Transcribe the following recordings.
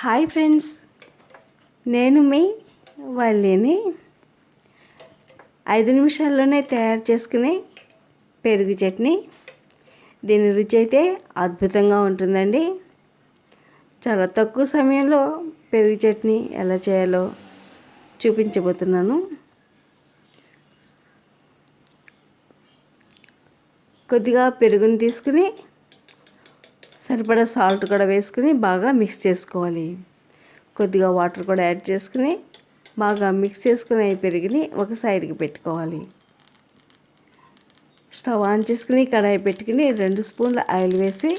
Hi friends. నేను మీ వల్లిని ఐదు నిమిషాల్లోనే తయారు చేసుకునే పెరుగు చట్నీ. దీని రుచి అయితే అద్భుతంగా ఉంటుందండి. చాలా తక్కువ సమయంలో పెరుగు చట్నీ ఎలా చేయాలో చూపించబోతున్నాను. కొద్దిగా పెరుగుని తీసుకుని సరిపడా సాల్ట్ కూడా వేసుకుని బాగా మిక్స్ చేసుకోవాలి. కొద్దిగా వాటర్ కూడా యాడ్ చేసుకుని బాగా మిక్స్ చేసుకుని పెరిగిని ఒక సైడ్కి పెట్టుకోవాలి. స్టవ్ ఆన్ చేసుకుని కడాయి పెట్టుకుని రెండు స్పూన్ల ఆయిల్ వేసి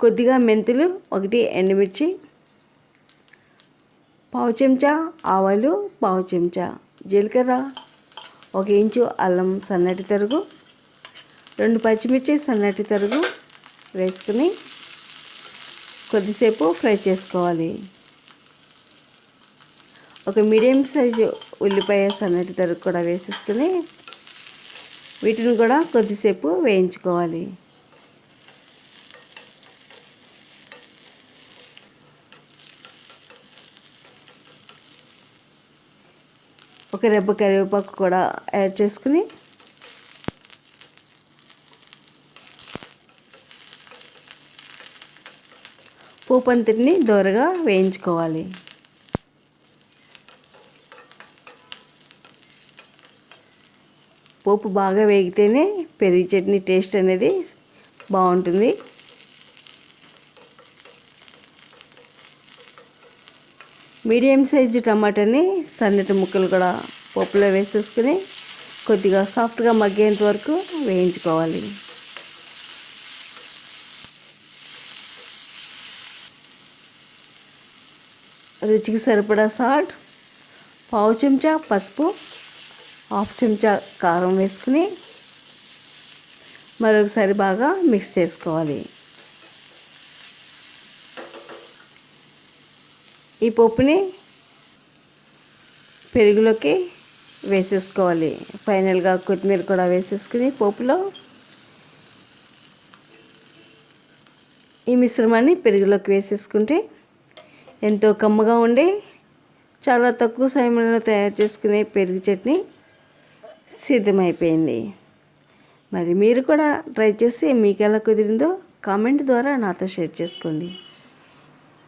కొద్దిగా మెంతులు ఒకటి ఎండుమిర్చి పావు చెంచా ఆవాలు పావు చెంచా జీలకర్ర ఒక ఇంచు అల్లం సన్నటి తరుగు రెండు పచ్చిమిర్చి సన్నటి తరుగు వేసుకుని కొద్దిసేపు ఫ్రై చేసుకోవాలి. ఒక మీడియం సైజు ఉల్లిపాయ సన్నటి తరుగు కూడా వేసేసుకుని వీటిని కూడా కొద్దిసేపు వేయించుకోవాలి. ఒక రెబ్బ కరివేపాకు కూడా యాడ్ చేసుకుని పూపంతిని దోరగా వేయించుకోవాలి. పోపు బాగా వేగితేనే పెరుగు చట్నీ టేస్ట్ అనేది బాగుంటుంది. మీడియం సైజు టమాటాని సన్నటి ముక్కలు కూడా పప్పులో వేసేసుకుని కొద్దిగా సాఫ్ట్గా మగ్గేంత వరకు వేయించుకోవాలి. రుచికి సరిపడా సాల్ట్ పావు చెంచా పసుపు హాఫ్ చెంచా కారం వేసుకుని మరొకసారి బాగా మిక్స్ చేసుకోవాలి. ఈ పప్పుని పెరుగులోకి వేసేసుకోవాలి. ఫైనల్గా కొత్తిమీర కూడా వేసేసుకుని పోపులో ఈ మిశ్రమాన్ని పెరుగులోకి వేసేసుకుంటే ఎంతో కమ్మగా ఉండి చాలా తక్కువ సమయంలో తయారు చేసుకునే పెరుగు చట్నీ సిద్ధమైపోయింది. మరి మీరు కూడా ట్రై చేసి మీకు ఎలా కుదిరిందో కామెంట్ ద్వారా నాతో షేర్ చేసుకోండి.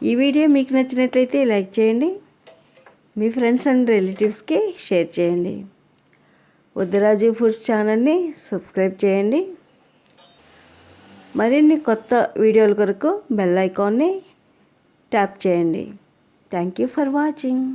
ఈ వీడియో మీకు నచ్చినట్లయితే లైక్ చేయండి. మీ ఫ్రెండ్స్ అండ్ రిలేటివ్స్కి షేర్ చేయండి. ఉద్దరాజు ఫుడ్స్ ఛానల్ని సబ్స్క్రైబ్ చేయండి. మరిన్ని కొత్త వీడియోల కొరకు బెల్ ఐకాన్ని ట్యాప్ చేయండి థ్యాంక్ యూ ఫర్ వాచింగ్